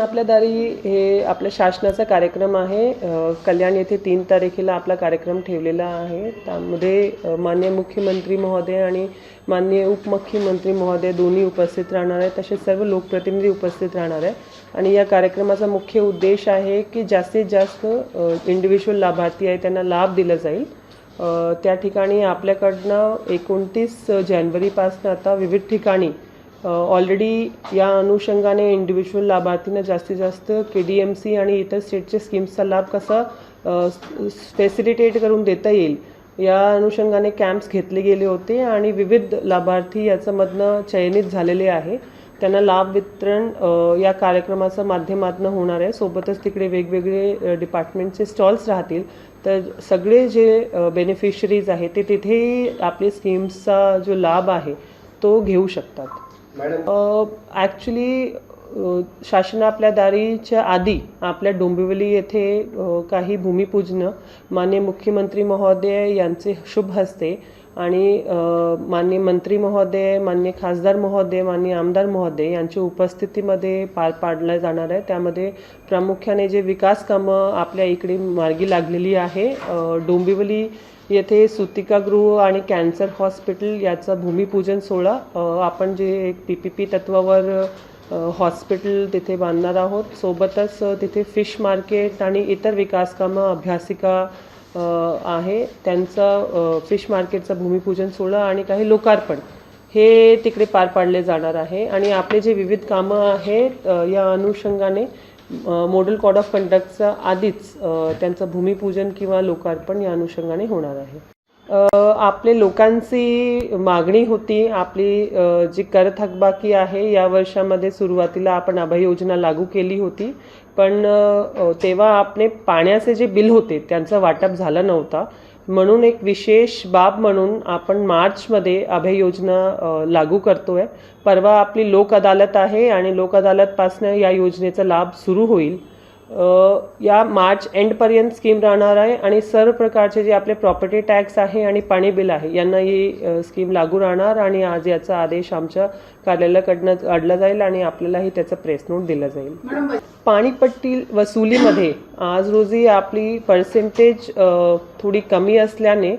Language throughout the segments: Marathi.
आपल्या दारी हे आपल्या शासनाचा कार्यक्रम आहे. कल्याण येथे तीन तारखेला आपला कार्यक्रम ठेवलेला आहे. त्यामध्ये मान्य मुख्यमंत्री महोदय आणि माननीय उपमुख्यमंत्री महोदय दोन्ही उपस्थित राहणार आहे तसेच सर्व लोकप्रतिनिधी उपस्थित राहणार आहे आणि या कार्यक्रमाचा मुख्य उद्देश आहे की जास्तीत जास्त इंडिव्हिज्युअल लाभार्थी आहे त्यांना लाभ दिला जाईल. त्या ठिकाणी आपल्याकडनं एकोणतीस जानेवारीपासून आता विविध ठिकाणी ऑलरेडी या अनुषंगाने इंडिव्हिज्युअल लाभार्थींना जास्तीत जास्त के डी एम सी आणि इतर स्टेटच्या स्कीम्सचा लाभ कसा फॅसिलिटेट करून देता येईल या अनुषंगाने कॅम्प्स घेतले गेले होते आणि विविध लाभार्थी याच्यामधनं चयनित झालेले आहे. त्यांना लाभ वितरण या कार्यक्रमाच्या माध्यमातून होणार आहे. सोबतच तिकडे वेगवेगळे डिपार्टमेंटचे स्टॉल्स राहतील. तर सगळे जे बेनिफिशरीज आहेत ते तिथेही आपले स्कीम्सचा जो लाभ आहे तो घेऊ शकतात. ॲक्च्युली शासन आपल्या दारीच्या आधी आपल्या डोंबिवली येथे काही भूमिपूजन माननीय मुख्यमंत्री महोदय यांचे शुभ हस्ते आणि माननीय मंत्री महोदय माननीय खासदार महोदय माननीय आमदार महोदय यांच्या उपस्थितीमध्ये पार पाडलं जाणार आहे. त्यामध्ये प्रामुख्याने जे विकास कामं आपल्या इकडे मार्गी लागलेली आहे डोंबिवली येथे सुतिकागृह आणि कॅन्सर हॉस्पिटल याचं भूमिपूजन सोहळा आपण जे एक पी पी पी तत्वावर हॉस्पिटल तिथे बांधणार आहोत. सोबतच तिथे फिश मार्केट आणि इतर विकास कामं अभ्यासिका आहे. त्यांचं फिश मार्केटचं भूमिपूजन सोहळा आणि काही लोकार्पण हे तिकडे पार पाडले जाणार आहे. आणि आपले जे विविध कामं आहेत या अनुषंगाने मॉडेल कॉड ऑफ कंडक्टचा आधीच त्यांचं भूमिपूजन किंवा लोकार्पण या अनुषंगाने होणार आहे. आपले लोकांची मागणी होती आपली जी कर थकबाकी आहे या वर्षामध्ये सुरुवातीला आपण अभय योजना लागू केली होती. पण तेव्हा आपले पाण्याचे जे बिल होते त्यांचं वाटप झालं नव्हता. म्हणून एक विशेष बाब म्हणून आपण मार्चमध्ये अभय योजना लागू लागू करतोय. परवा आपली लोक अदालत आहे आणि लोक अदालतपासनं या योजनेचा लाभ सुरू होईल. या मार्च एंडपर्यंत स्कीम राहणार आहे आणि सर्व प्रकारचे जे आपले प्रॉपर्टी टॅक्स आहे आणि पाणी बिल आहे यांना ही स्कीम लागू राहणार आणि आज याचा आदेश आमच्या कार्यालयाकडनं अडला जाईल आणि आपल्यालाही त्याचा प्रेस नोट दिला जाईल. पाणीपट्टी वसुलीमध्ये आज रोजी आपली पर्सेंटेज थोडी कमी असल्याने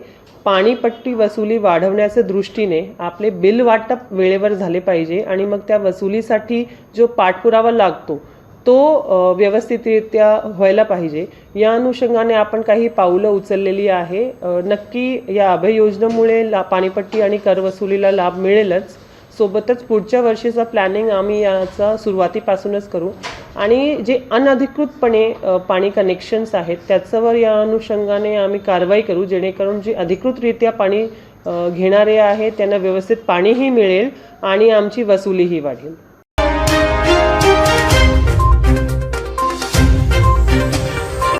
पाणीपट्टी वसुली वाढवण्याच्या दृष्टीने आपले बिल वाटप वेळेवर झाले पाहिजे आणि मग त्या वसुलीसाठी जो पाठपुरावा लागतो तो व्यवस्थितरित्या व्हायला पाहिजे. या अनुषंगाने आपण काही पावलं उचललेली आहे. नक्की या अभय योजनेमुळे ला पाणीपट्टी आणि कर वसुलीला लाभ मिळेलच. सोबतच पुढच्या वर्षीचा प्लॅनिंग आम्ही याचा सुरुवातीपासूनच करू. आणि जे अनधिकृतपणे पाणी कनेक्शन्स आहेत त्याच्यावर या अनुषंगाने आम्ही कारवाई करू जेणेकरून जे अधिकृतरित्या पाणी घेणारे आहे त्यांना व्यवस्थित पाणीही मिळेल आणि आमची वसुलीही वाढेल.